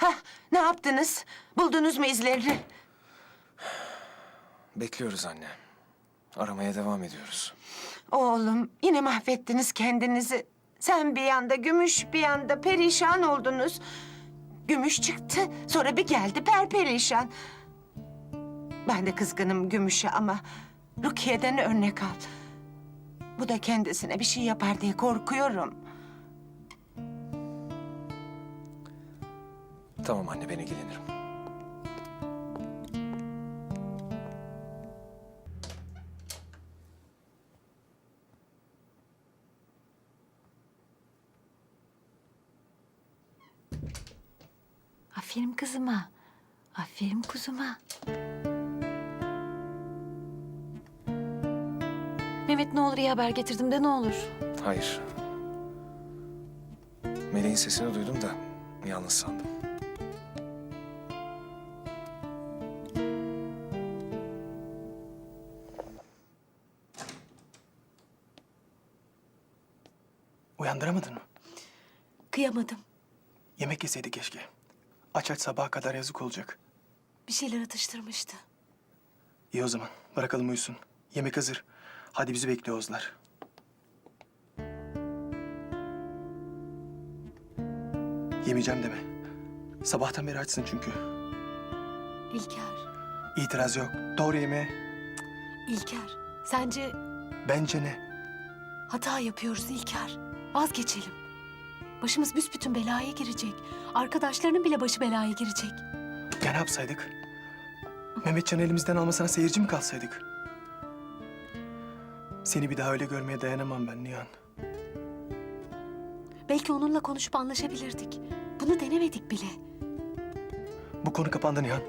Hah, ne yaptınız? Buldunuz mu izlerini? Bekliyoruz anne. Aramaya devam ediyoruz. Oğlum, yine mahvettiniz kendinizi. Sen bir yanda gümüş, bir yanda perişan oldunuz. Gümüş çıktı, sonra bir geldi perperişan. Ben de kızgınım Gümüş'e ama Rukiye'den örnek al. Bu da kendisine bir şey yapar diye korkuyorum. Tamam anne ben ilgilenirim. Aferin kızıma. Aferin kuzuma. Mehmet ne olur iyi haber getirdim de ne olur. Hayır. Meleğin sesini duydum da yalnız sandım. Uyandıramadın mı? Kıyamadım. Yemek yeseydi keşke. Aç aç sabaha kadar yazık olacak. Bir şeyler atıştırmıştı. İyi o zaman. Bırakalım uyusun. Yemek hazır. Hadi bizi bekliyor Ozlar. Yemeyeceğim deme. Sabahtan beri açsın çünkü. İlker. İtiraz yok. Doğru yemeğe. İlker. Sence Bence ne? hata yapıyoruz İlker. Vazgeçelim. Başımız büsbütün belaya girecek. Arkadaşlarının bile başı belaya girecek. Ya ne yapsaydık? Mehmetcan'ı elimizden almasına seyirci mi kalsaydık? Seni bir daha öyle görmeye dayanamam ben Nihan. Belki onunla konuşup anlaşabilirdik. Bunu denemedik bile. Bu konu kapandı Nihan.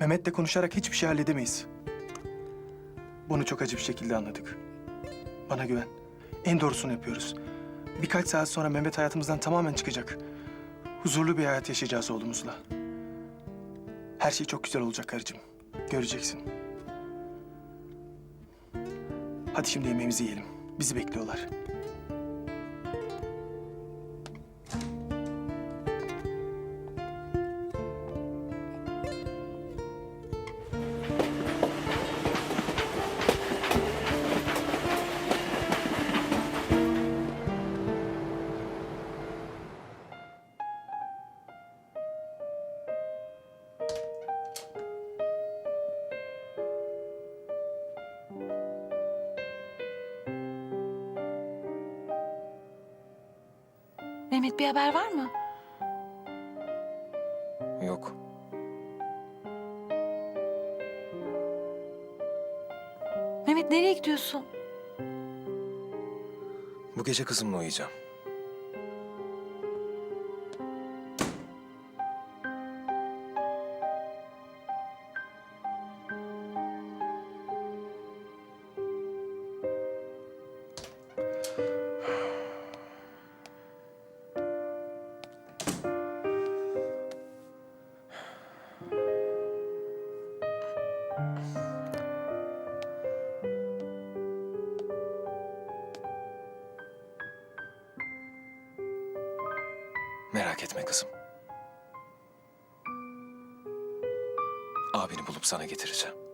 Mehmet'le konuşarak hiçbir şey halledemeyiz. Bunu çok acı bir şekilde anladık. Bana güven. En doğrusunu yapıyoruz. Birkaç saat sonra Mehmet hayatımızdan tamamen çıkacak. Huzurlu bir hayat yaşayacağız oğlumuzla. Her şey çok güzel olacak karıcığım. Göreceksin. Hadi şimdi yemeğimizi yiyelim. Bizi bekliyorlar. Mehmet bir haber var mı? Yok. Mehmet nereye gidiyorsun? Bu gece kızımla uyuyacağım. Merak etme kızım. Abini bulup sana getireceğim.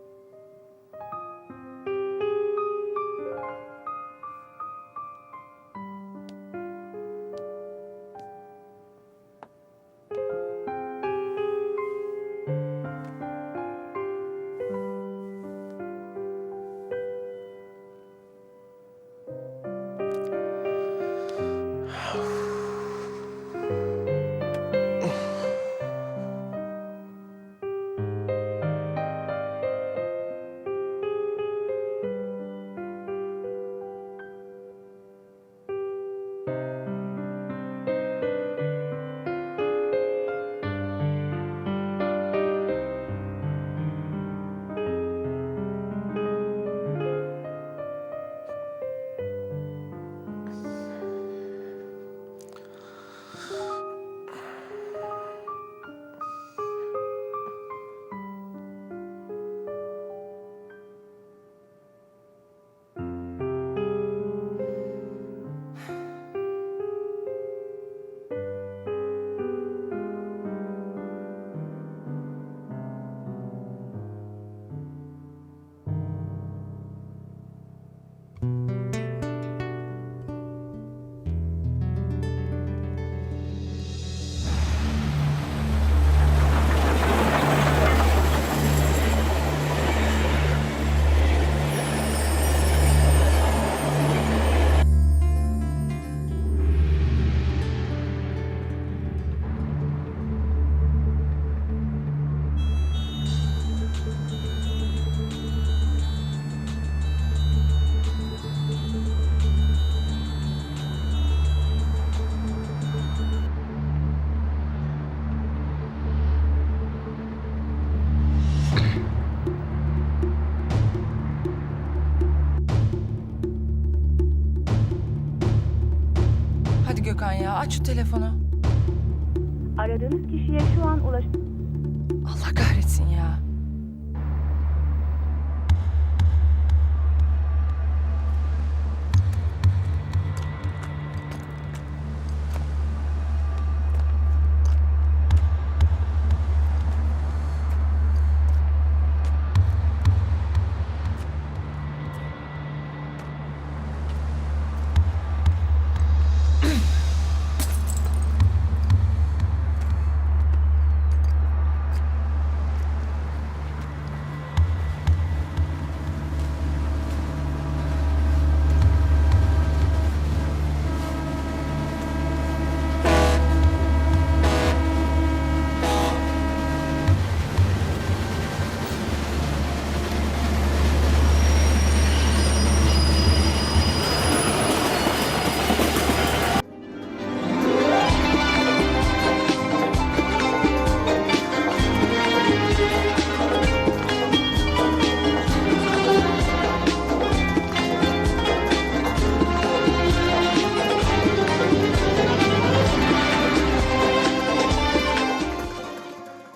Hadi Gökhan ya. Aç şu telefonu. Aradığınız kişiye şu an ulaş... Allah kahretsin ya.